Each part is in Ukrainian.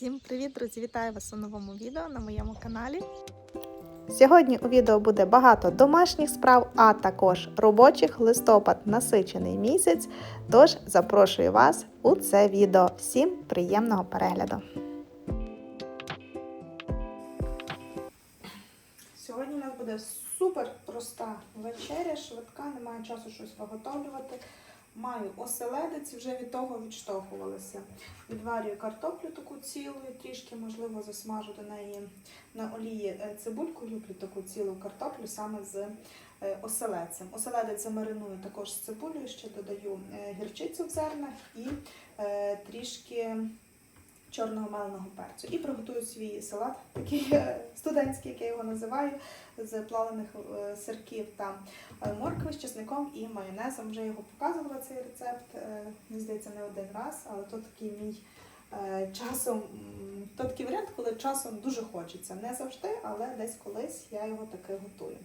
Всім привіт, друзі! Вітаю вас у новому відео на моєму каналі. Сьогодні у відео буде багато домашніх справ, а також робочих листопад насичений місяць. Тож запрошую вас у це відео. Всім приємного перегляду! Сьогодні у нас буде супер проста вечеря, швидка, немає часу щось виготовлювати. Маю оселедець, вже від того відштовхувалася. Відварюю картоплю таку цілу, трішки, можливо, засмажу до неї на олії е, цибульку. Люблю таку цілу картоплю саме з е, оселедцем. Оселедець замариную також з цибулею, ще додаю е, гірчицю в зернах і трішки чорного меленого перцю. І приготую свій салат, такий е, студентський, як я його називаю, з плавлених е, сирків та е, моркви з чесником і майонезом. Вже його показувала цей рецепт, мені здається, не один раз, але то такий мій часом, то такий варіант, коли часом дуже хочеться. Не завжди, але десь колись я його таки готую.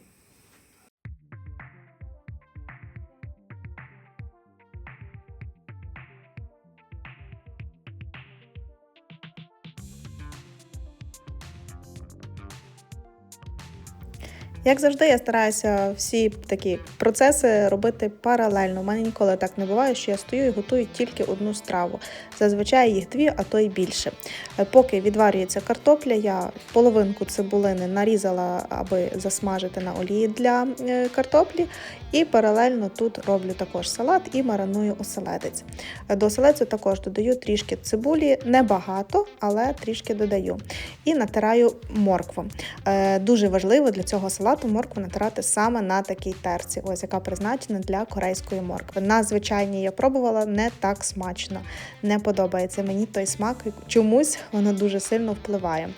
Як завжди, я стараюся всі такі процеси робити паралельно. У мене ніколи так не буває, що я стою і готую тільки одну страву. Зазвичай їх дві, а то й більше. Е, Поки відварюється картопля, я половинку цибулини нарізала, аби засмажити на олії для е, картоплі. І паралельно тут роблю також салат і мариную оселедець. До оселедцю також додаю трішки цибулі, небагато, але трішки додаю. І натираю моркву. Е, Дуже важливо для цього салату моркву натирати саме на такій терці, ось яка призначена для корейської моркви. На звичайній я пробувала не так смачно, не подобається мені той смак. Чомусь воно дуже сильно впливає.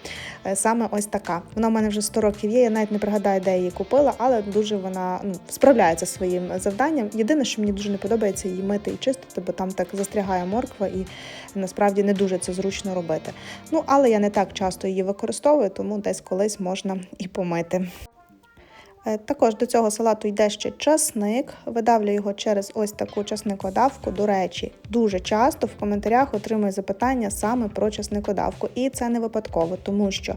Е, Саме ось така. Вона в мене вже 100 років є. Я навіть не пригадаю, де я її купила, але дуже вона ну, справляється зі своїм завданням. Єдине, що мені дуже не подобається її мити і чистити, бо там так застрягає морква, і насправді не дуже це зручно робити. Ну, але я не так часто її використовую, тому десь колись можна і помити. Е, Також до цього салату йде ще часник. Видавлю його через ось таку часникодавку. До речі, дуже часто в коментарях отримую запитання саме про часникодавку. І це не випадково, тому що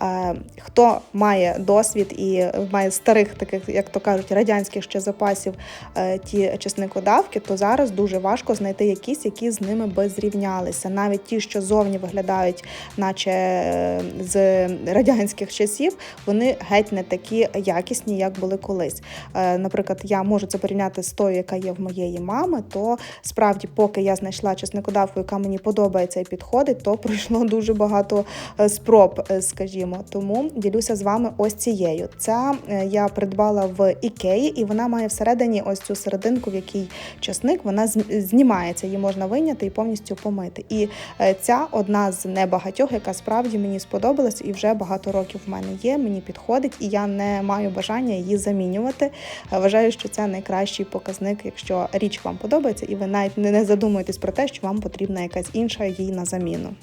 е, хто має досвід і має старих таких, як то кажуть, радянських ще запасів е, ті часникодавки, то зараз дуже важко знайти якісь, які з ними би зрівнялися. Навіть ті, що зовні виглядають, наче е, з радянських часів, вони геть не такі якісні, як були колись. Е, Наприклад, я можу це порівняти з тою, яка є в моєї мами, то справді, поки я знайшла чесникодавку, яка мені подобається і підходить, то пройшло дуже багато е, спроб, е, скажімо. Тому ділюся з вами ось цією. Ця я придбала в Ікеї, і вона має всередині ось цю серединку, в якій чесник, вона знімається, її можна виняти і повністю помити. І ця одна з небагатьох, яка справді мені сподобалась, і вже багато років в мене є. Мені підходить, і я не маю бажання її замінювати. Е, Вважаю, що це найкращий показник, якщо річ вам подобається, і ви навіть не не задумуєтесь про те, що вам потрібна якась інша їй на заміну.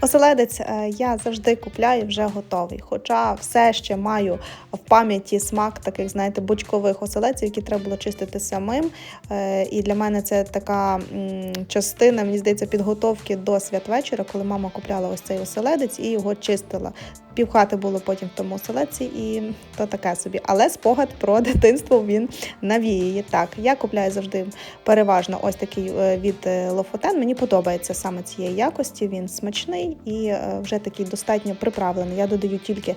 Оселедець е, я завжди купляю вже готовий. Хоча все ще маю в пам'яті смак таких, знаєте, бочкових оселедців, які треба було чистити самим. Е, І для мене це така частина, мені здається, підготовки до святвечора, коли мама купляла ось цей оселедець і його чистила. Півхати було потім в тому оселедці, і то таке собі. Але спогад про дитинство він навіює. Так, я купляю завжди переважно ось такий е, від е, Лофотен. Мені подобається саме цієї якості. Він смачний і е, вже такий достатньо приправлений. Я додаю тільки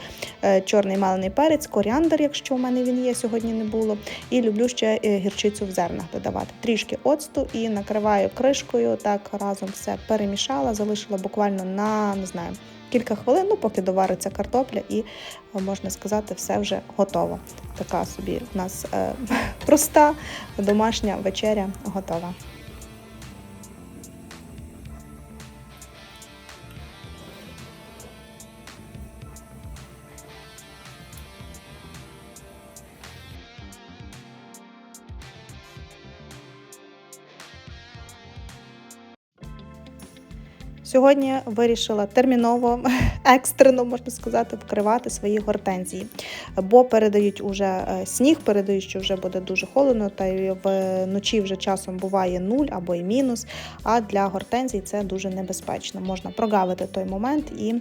чорний мелений перець, коріандр, якщо у мене він є, сьогодні не було. І люблю ще гірчицю в зернах додавати. Трішки оцту і накриваю кришкою. Так разом все перемішала, залишила буквально на не знаю. Кілька хвилин, ну поки довариться картопля, і е, можна сказати, все вже готово. Така собі в нас е, проста домашня вечеря готова. Сьогодні вирішила терміново, екстрено можна сказати, вкривати свої гортензії, бо передають уже е, сніг, передають, що вже буде дуже холодно, та й вночі вже часом буває нуль або і мінус. А для гортензій це дуже небезпечно. Можна прогавити той момент і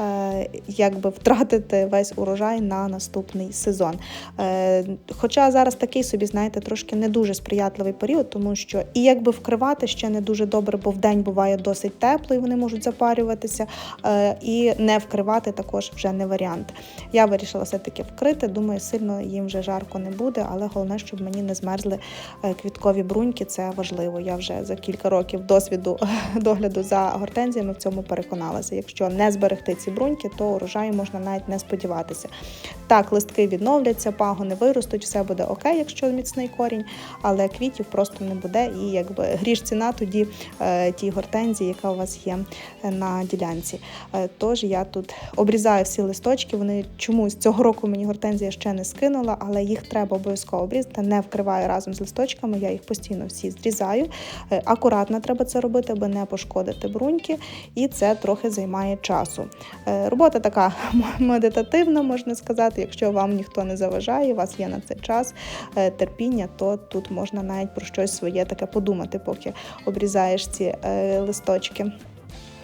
е, якби втратити весь урожай на наступний сезон. Е, хоча зараз такий собі, знаєте, трошки не дуже сприятливий період, тому що і якби вкривати ще не дуже добре, бо вдень буває досить тепло, і вони можуть запарюватися. Е, і не вкривати також вже не варіант. Я вирішила все-таки вкрити. Думаю, сильно їм вже жарко не буде, але головне, щоб мені не змерзли е, квіткові бруньки. Це важливо. Я вже за кілька років досвіду догляду за гортензіями в цьому переконалася. Якщо не зберегти ці бруньки, то урожаю можна навіть не сподіватися. Так, листки відновляться, пагони виростуть, все буде окей, якщо міцний корінь, але квітів просто не буде. І якби гріш ціна тоді е, тій гортензії, яка у вас є е, на ділянці. Тож я тут обрізаю всі листочки. Вони чомусь цього року мені гортензія ще не скинула, але їх треба обов'язково обрізати. Не вкриваю разом з листочками. Я їх постійно всі зрізаю. Е, Акуратно треба це робити, аби не пошкодити бруньки, і це трохи займає часу. Е, Робота така медитативна, можна сказати. Якщо вам ніхто не заважає, у вас є на це час, е, терпіння, то тут можна навіть про щось своє таке подумати, поки обрізаєш ці листочки.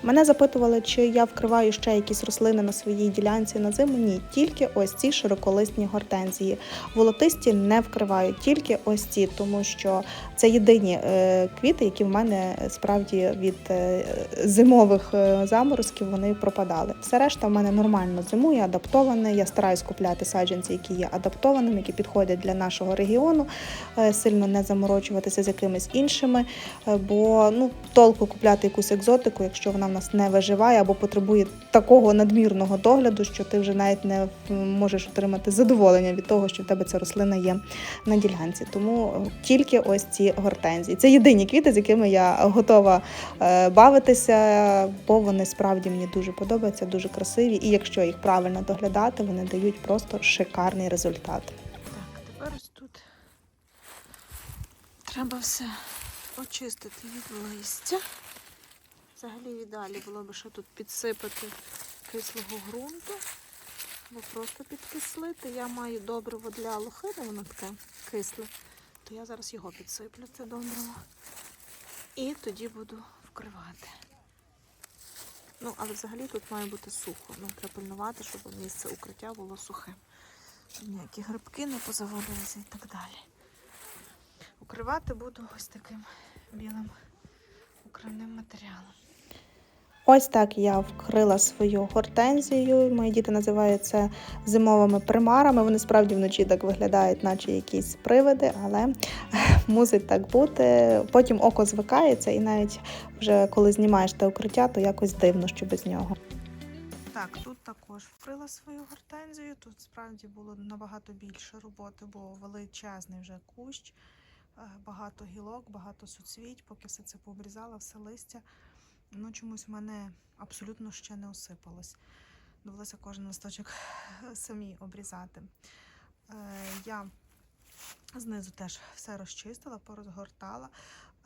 Мене запитували, чи я вкриваю ще якісь рослини на своїй ділянці на зиму. Ні, тільки ось ці широколисні гортензії. Волотисті не вкриваю, тільки ось ці, тому що це єдині е, квіти, які в мене справді від е, зимових е, заморозків вони пропадали. Все решта в мене нормально зимує, адаптоване. Я стараюсь купляти саджанці, які є адаптованими, які підходять для нашого регіону, е, сильно не заморочуватися з якимись іншими. Е, Бо ну толку купляти якусь екзотику, якщо вона нас не виживає або потребує такого надмірного догляду, що ти вже навіть не можеш отримати задоволення від того, що в тебе ця рослина є на ділянці. Тому е, тільки ось ці гортензії. Це єдині квіти, з якими я готова е, бавитися, бо вони справді мені дуже подобаються, дуже красиві. І якщо їх правильно доглядати, вони дають просто шикарний результат. Так, тепер ось тут треба все очистити від листя. Взагалі ідеалі було б ще тут підсипати кислого ґрунту, або просто підкислити. Я маю добриво для лохини, воно таке кисле, то я зараз його підсиплю, це добриво. І тоді буду вкривати. Ну, але взагалі тут має бути сухо. Ну, треба пильнувати, щоб місце укриття було сухим. Ніякі грибки не позавалилися і так далі. Укривати буду ось таким білим укривним матеріалом. Ось так я вкрила свою гортензію. Мої діти називають це зимовими примарами. Вони справді вночі так виглядають, наче якісь привиди, але мусить так бути. Потім око звикається, і навіть вже коли знімаєш те укриття, то якось дивно, що без нього. Так, тут також вкрила свою гортензію. Тут справді було набагато більше роботи, бо величезний вже кущ, е, багато гілок, багато суцвіть, поки все це пообрізала, все листя. Ну, чомусь в мене абсолютно ще не осипалось. Довелося кожен листочок самі обрізати. Е, я знизу теж все розчистила, порозгортала.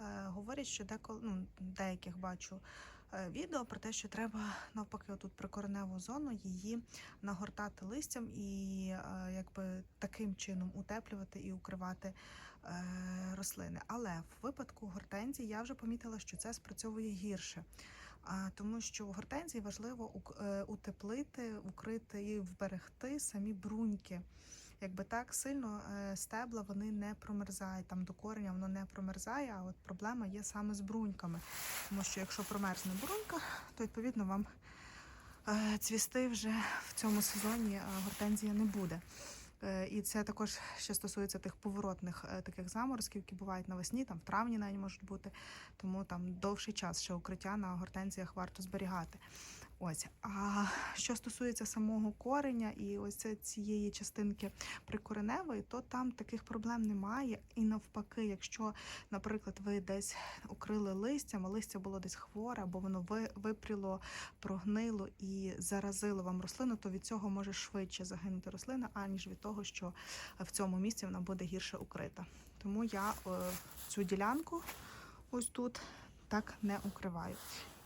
Е, говорять, що деколи, ну, деяких бачу е, відео про те, що треба навпаки отут прикореневу зону її нагортати листям і якби таким чином утеплювати і укривати рослини. Але в випадку гортензії я вже помітила, що це спрацьовує гірше. Тому що в гортензії важливо е, утеплити, укрити і вберегти самі бруньки. Якби так сильно е, стебла вони не промерзають. Там до кореня воно не промерзає, а от проблема є саме з бруньками. Тому що якщо промерзне брунька, то відповідно вам е, цвісти вже в цьому сезоні е, гортензія не буде. Е, І це також ще стосується тих поворотних е, таких заморозків, які бувають навесні, там в травні навіть можуть бути, тому там довший час ще укриття на гортензіях варто зберігати. Ось. А що стосується самого кореня і ось цієї частинки прикореневої, то там таких проблем немає. І навпаки, якщо, наприклад, ви десь укрили листям, а листя було десь хворе, або воно ви- випріло, прогнило і заразило вам рослину, то від цього може швидше загинути рослина, аніж від того, що в цьому місці вона буде гірше укрита. Тому я е, цю ділянку ось тут так не укриваю.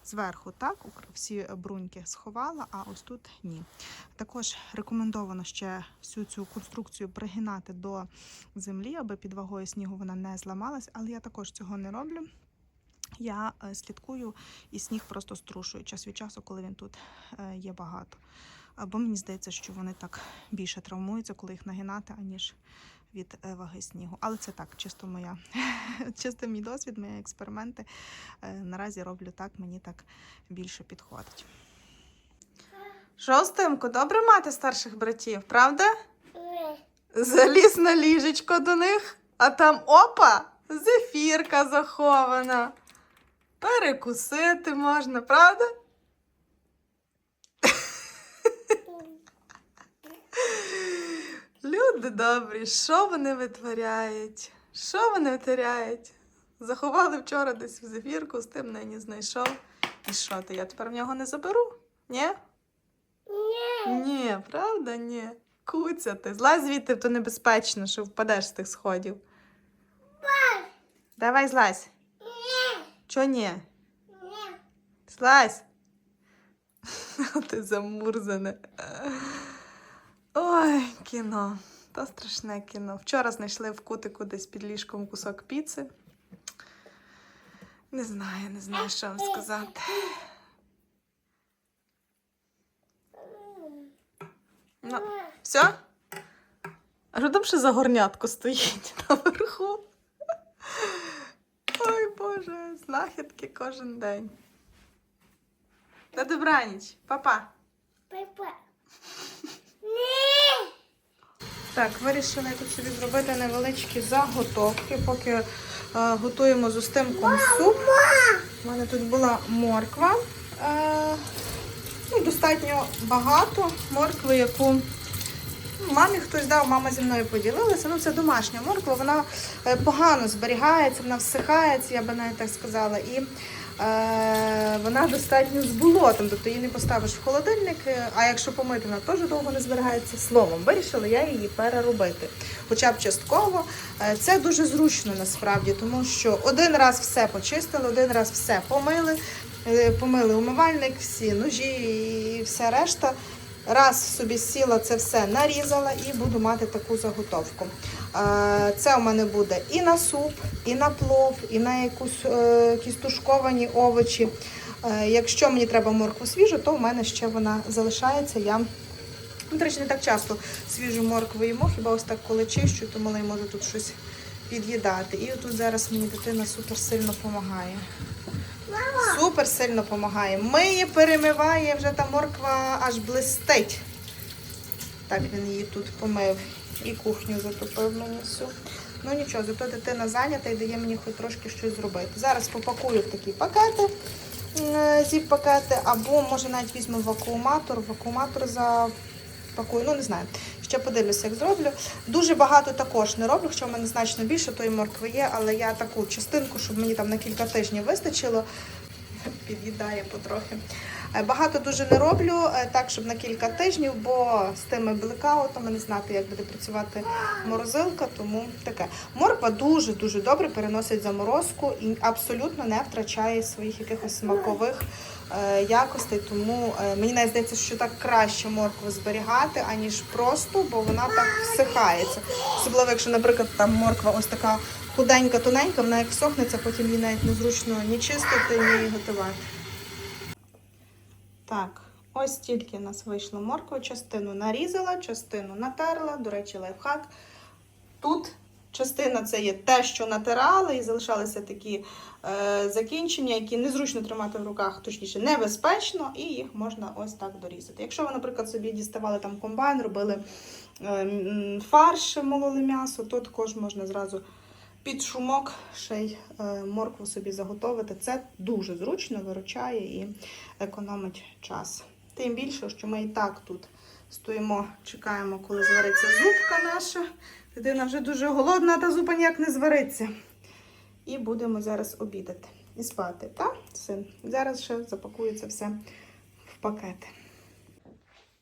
Зверху так, всі бруньки сховала, а ось тут ні. Також рекомендовано ще всю цю конструкцію пригинати до землі, аби під вагою снігу вона не зламалась, але я також цього не роблю. Я е, слідкую і сніг просто струшую час від часу, коли він тут е, є багато. Або мені здається, що вони так більше травмуються, коли їх нагинати, аніж від е, ваги снігу. Але це так, чисто моя, чисто мій досвід, мої експерименти. Е, Наразі роблю так, мені так більше підходить. Шостимку, добре мати старших братів, правда? Заліз на ліжечко до них, а там опа! Зефірка захована. Перекусити можна, правда? Люди добрі, що вони витворяють? Що вони витворяють? Заховали вчора десь в зефірку, з тим нині знайшов. І що ти? Я тепер в нього не заберу? Ні? Ні, правда, ні. Куця ти. Злазь звідти, то небезпечно, що впадеш з тих сходів. Давай злазь. Чо ні? Злазь. Ти замурзане. Ой, кіно. То страшне кіно. Вчора знайшли в кутику десь під ліжком кусок піци. Не знаю, не знаю, що вам сказати. Ну, все? А що там ще за горнятко стоїть наверху? Ой, Боже, знахідки кожен день. На добраніч, Па-па. Так, вирішили тут собі зробити невеличкі заготовки, поки е, готуємо з устимком суп. У мене тут була морква. Е, ну, достатньо багато моркви, яку мамі хтось дав, мама зі мною поділилася. Ну, це домашня морква, вона е, погано зберігається, вона всихається, я би навіть так сказала. І вона достатньо з болотом, тобто її не поставиш в холодильник, е, а якщо помити, вона теж довго не зберігається. Словом, вирішила я її переробити. Хоча б частково. Е, Це дуже зручно насправді, тому що один раз все почистили, один раз все помили, е, помили умивальник, всі ножі і вся решта. Раз собі сіла це все нарізала і буду мати таку заготовку. Е, Це у мене буде і на суп, і на плов, і на якусь, е, якісь тушковані овочі. Е, Якщо мені треба моркву свіжу, то в мене ще вона залишається. Я, ну, до речі, не так часто свіжу моркву їмо, хіба ось так коли чищу, то малий може тут щось під'їдати. І тут зараз мені дитина супер сильно допомагає. Супер сильно допомагає. Миє, перемиває, вже та морква аж блистить. Так він її тут помив і кухню затопив мені всю. Ну нічого, зато дитина зайнята і дає мені хоч трошки щось зробити. Зараз попакую в такі пакети, е, зіп-пакети, або може навіть візьму вакууматор, вакууматор запакую, ну не знаю. Ще подивлюся, як зроблю. Дуже багато також не роблю, хоча в мене значно більше тої моркви є, але я таку частинку, щоб мені там на кілька тижнів вистачило, під'їдає потрохи. Е, Багато дуже не роблю, е, так, щоб на кілька тижнів, бо з тими блекаутами не знати, як буде працювати морозилка, тому таке. Морква дуже-дуже добре переносить заморозку і абсолютно не втрачає своїх якихось смакових е, якостей. Тому мені здається, що так краще моркву зберігати, аніж просто, бо вона так всихається. Особливо, якщо, наприклад, там морква ось така худенька, тоненька, вона як всохнеться, потім її навіть незручно ні чистити, ні готувати. Так, ось тільки в нас вийшло морква. Частину нарізала, частину натерла. До речі, лайфхак. Тут частина це є те, що натирали, і залишалися такі е, закінчення, які незручно тримати в руках, точніше, небезпечно, і їх можна ось так дорізати. Якщо ви, наприклад, собі діставали там комбайн, робили е, фарш, мололи м'ясо, то також можна зразу під шумок ще й е, моркву собі заготовити. Це дуже зручно, виручає і економить час. Тим більше, що ми і так тут стоїмо, чекаємо, коли звариться зубка наша. Дитина вже дуже голодна, та зупа ніяк не звариться. І будемо зараз обідати і спати. Так, син? Зараз ще запакується все в пакети.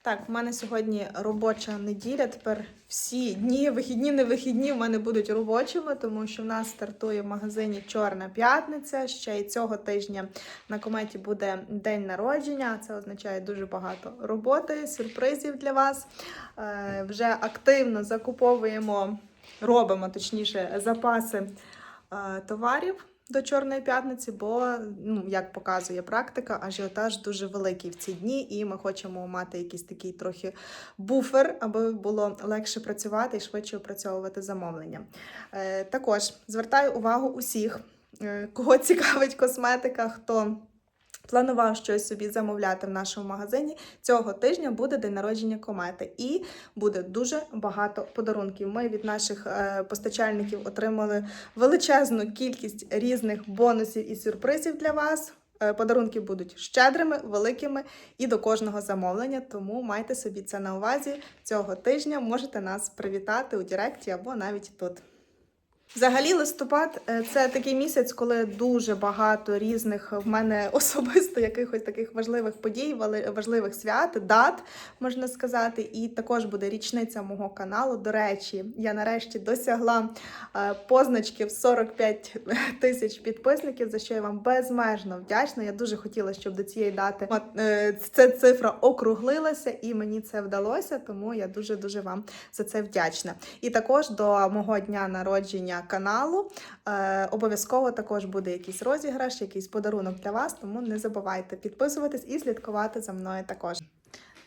Так, в мене сьогодні робоча неділя. Тепер всі дні, вихідні, не вихідні, в мене будуть робочими, тому що в нас стартує в магазині Чорна п'ятниця. Ще й цього тижня на кометі буде день народження. Це означає дуже багато роботи, сюрпризів для вас. Е, вже активно закуповуємо, робимо точніше запаси е, товарів до Чорної п'ятниці, бо, ну, як показує практика, ажіотаж дуже великий в ці дні, і ми хочемо мати якийсь такий трохи буфер, аби було легше працювати і швидше опрацьовувати замовлення. Е, також звертаю увагу усіх, е, кого цікавить косметика, хто. Планував щось собі замовляти в нашому магазині. Цього тижня буде день народження комети, і буде дуже багато подарунків. Ми від наших е, постачальників отримали величезну кількість різних бонусів і сюрпризів для вас. Е, Подарунки будуть щедрими, великими і до кожного замовлення. Тому майте собі це на увазі. Цього тижня можете нас привітати у Директі або навіть тут. Взагалі, листопад е, це такий місяць, коли дуже багато різних в мене особисто якихось таких важливих подій, важливих свят, дат, можна сказати. І також буде річниця мого каналу. До речі, я нарешті досягла позначки в 45 тисяч підписників, за що я вам безмежно вдячна. Я дуже хотіла, щоб до цієї дати е, ця цифра округлилася, і мені це вдалося. Тому я дуже дуже вам за це вдячна. І також до мого дня народження каналу е, обов'язково також буде якийсь розіграш, якийсь подарунок для вас. Тому не забувайте підписуватись і слідкувати за мною також.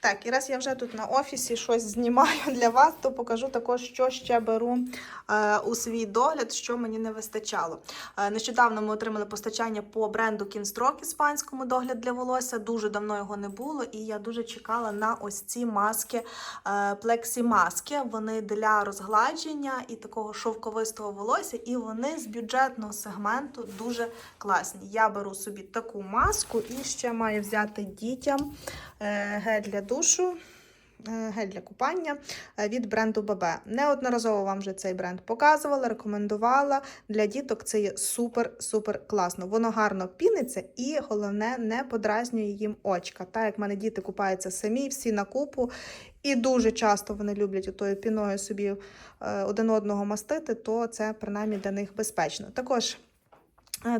Так, і раз я вже тут на офісі щось знімаю для вас, то покажу також, що ще беру е, у свій догляд, що мені не вистачало. Е, нещодавно ми отримали постачання по бренду Кінстрок іспанському догляд для волосся. Дуже давно його не було, і я дуже чекала на ось ці маски, е, плексі маски. Вони для розгладження і такого шовковистого волосся, і вони з бюджетного сегменту дуже класні. Я беру собі таку маску і ще маю взяти дітям гель для душу. е, Гель для купання е, від бренду ББ. Неодноразово вам вже цей бренд показувала, рекомендувала. Для діток це є супер-супер класно. Воно гарно піниться і головне не подразнює їм очка. Так як в мене діти купаються самі, всі на купу, і дуже часто вони люблять отою піною собі е, один одного мастити, то це принаймні для них безпечно. Також е,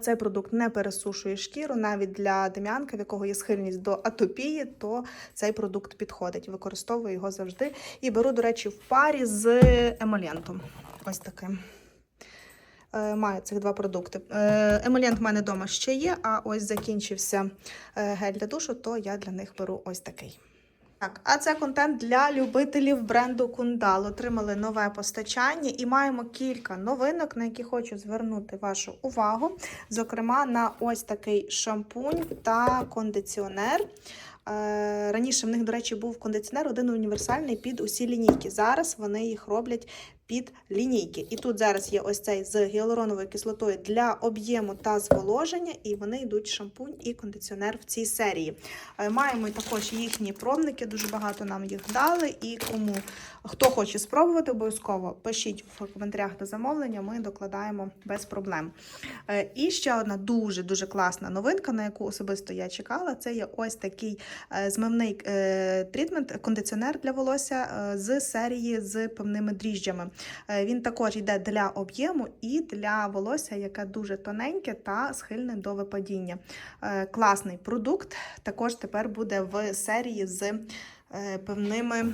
цей продукт не пересушує шкіру, навіть для дем'янка, в якого є схильність до атопії, то цей продукт підходить. Використовую його завжди. І беру, до речі, в парі з емолєнтом. Ось таким. Е, Маю цих два продукти. Е, Емолєнт в мене вдома ще є, а ось закінчився е, гель для душу, то я для них беру ось такий. Так, а це контент для любителів бренду Кундал. Отримали нове постачання і маємо кілька новинок, на які хочу звернути вашу увагу. Зокрема, на ось такий шампунь та кондиціонер. Е, Раніше в них, до речі, був кондиціонер один універсальний під усі лінійки. Зараз вони їх роблять під лінійки. І тут зараз є ось цей з гіалуроновою кислотою для об'єму та зволоження, і вони йдуть шампунь і кондиціонер в цій серії. Е, Маємо також їхні пробники, дуже багато нам їх дали. І кому хто хоче спробувати, обов'язково пишіть в коментарях до замовлення, ми докладаємо без проблем. Е, І ще одна дуже дуже класна новинка, на яку особисто я чекала. Це є ось такий е, змивний трітмент, кондиціонер для волосся з серії з певними дріжджами. Е, Він також йде для об'єму і для волосся, яке дуже тоненьке та схильне до випадіння. Е, Класний продукт. Також тепер буде в серії з е, певними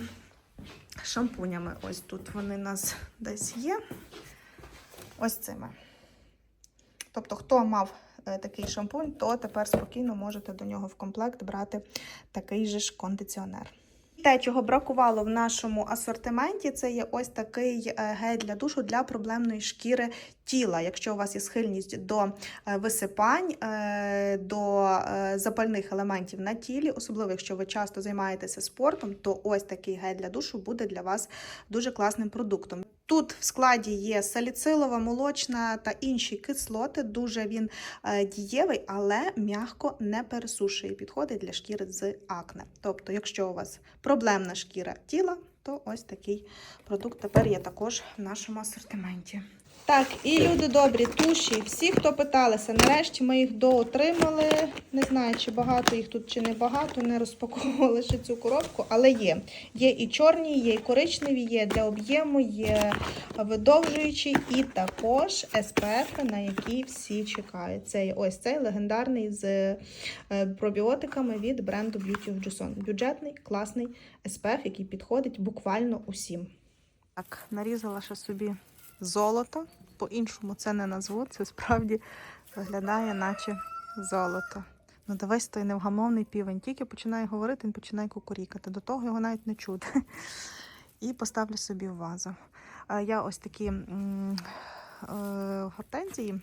шампунями. Ось тут вони у нас десь є. Ось цими. Тобто, хто мав такий шампунь, то тепер спокійно можете до нього в комплект брати такий же ж кондиціонер. Те, чого бракувало в нашому асортименті, це є ось такий е, гель для душу для проблемної шкіри тіла. Якщо у вас є схильність до е, висипань, е, до е, запальних елементів на тілі, особливо якщо ви часто займаєтеся спортом, то ось такий гель для душу буде для вас дуже класним продуктом. Тут в складі є саліцилова, молочна та інші кислоти. Дуже він дієвий, але м'яко не пересушує. Підходить для шкіри з акне. Тобто, якщо у вас проблемна шкіра тіла, то ось такий продукт тепер є також в нашому асортименті. Так, і люди добрі, туші, всі, хто питалися, нарешті ми їх доотримали. Не знаю, чи багато їх тут, чи не багато, не розпаковували ще цю коробку, але є. Є і чорні, є і коричневі, є для об'єму, є видовжуючі, і також SPF, на які всі чекають. Це ось цей легендарний з е, пробіотиками від бренду Beauty of Joseon. Бюджетний, класний SPF, який підходить буквально усім. Так, нарізала ще собі золото. По-іншому це не назву. Це справді виглядає, наче золото. Ну, дивись, той невгамовний півень. Тільки починає говорити, він починає кукурікати. До того його навіть не чути. І поставлю собі в вазу. Я ось такі е, гортензії.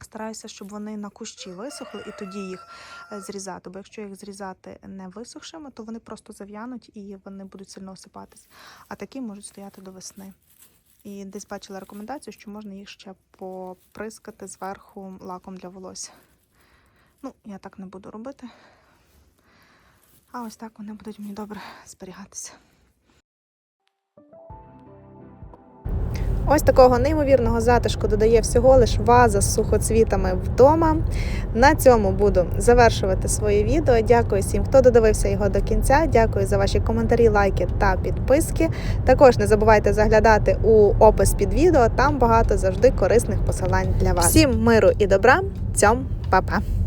Стараюся, щоб вони на кущі висохли, і тоді їх е, зрізати. Бо якщо їх зрізати не висохшими, то вони просто зав'януть і вони будуть сильно осипатись. А такі можуть стояти до весни. І десь бачила рекомендацію, що можна їх ще поприскати зверху лаком для волосся. Ну, я так не буду робити. А ось так вони будуть мені добре зберігатися. Ось такого неймовірного затишку додає всього лиш ваза з сухоцвітами вдома. На цьому буду завершувати своє відео. Дякую всім, хто додивився його до кінця. Дякую за ваші коментарі, лайки та підписки. Також не забувайте заглядати у опис під відео. Там багато завжди корисних посилань для вас. Всім миру і добра. Цьом, па-па!